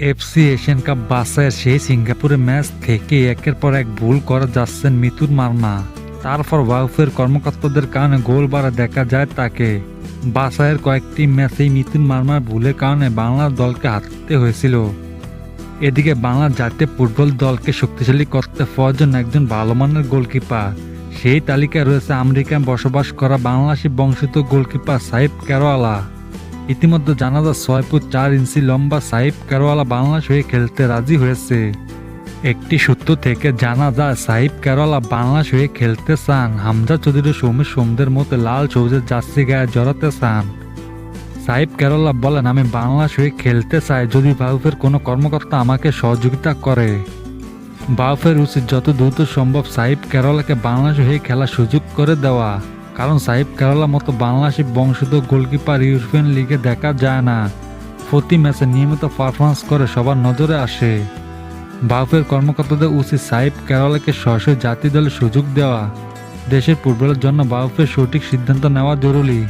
FC Asian cup বাসায়ের সেই সিঙ্গাপুরের match থেকে একের পর এক ভুল করে যাচ্ছেন মিতুর মার্মা। তারপর ওয়াউফের কর্মকর্তাদের কারণে গোল বাড়া দেখা যায় তাকে। বাসায়ের কয়েকটি ম্যাচেই মিতুন মার্মার ভুলের কারণে বাংলার দলকে হারতে হয়েছিল। এদিকে বাংলার জাতীয় ফুটবল দলকে শক্তিশালী করতে প্রয়োজন একজন ভালো মানের গোলকিপার। সেই তালিকায় রয়েছে আমেরিকায় বসবাস করা বাংলাদেশি বংশিত গোলকিপার সাইফ কেরোয়ালা ইতিমধ্যে জানা যায় ছয় ফুট চার ইঞ্চি লম্বা সাইফ কেরোয়ালা বাংলাদেশ হয়ে খেলতে রাজি হয়েছে। একটি সূত্র থেকে জানা যায়, সাইফ কেরোয়ালা বাংলাদেশ হয়ে খেলতে চান। হামজা চৌধুরী সৌমেশ সোমদের মতো লাল সবুজের জার্সি গায়ে জড়াতে চান। সাইফ কেরলা বলেন, আমি বাংলাদেশ হয়ে খেলতে চাই যদি বাউফের কোনো কর্মকর্তা আমাকে সহযোগিতা করে। বাউফের উচিত যত দ্রুত সম্ভব সাইফ কেরলাকে বাংলাদেশ হয়ে খেলার সুযোগ করে দেওয়া। কারণ সাহিব কেরালা মতো বাংলাদেশি বংশধর গোলকিপার ইউরোপিয়ান লিগে দেখা যায় না। প্রতি ম্যাচে নিয়মিত পারফরমেন্স করে সবার নজরে আসে। বাফের কর্মকর্তাদের উচিত সাহিব কেরালাকে সরাসরি জাতীয় দলের সুযোগ দেওয়া। দেশের ফুটবলের জন্য বাফের সঠিক সিদ্ধান্ত নেওয়া জরুরি।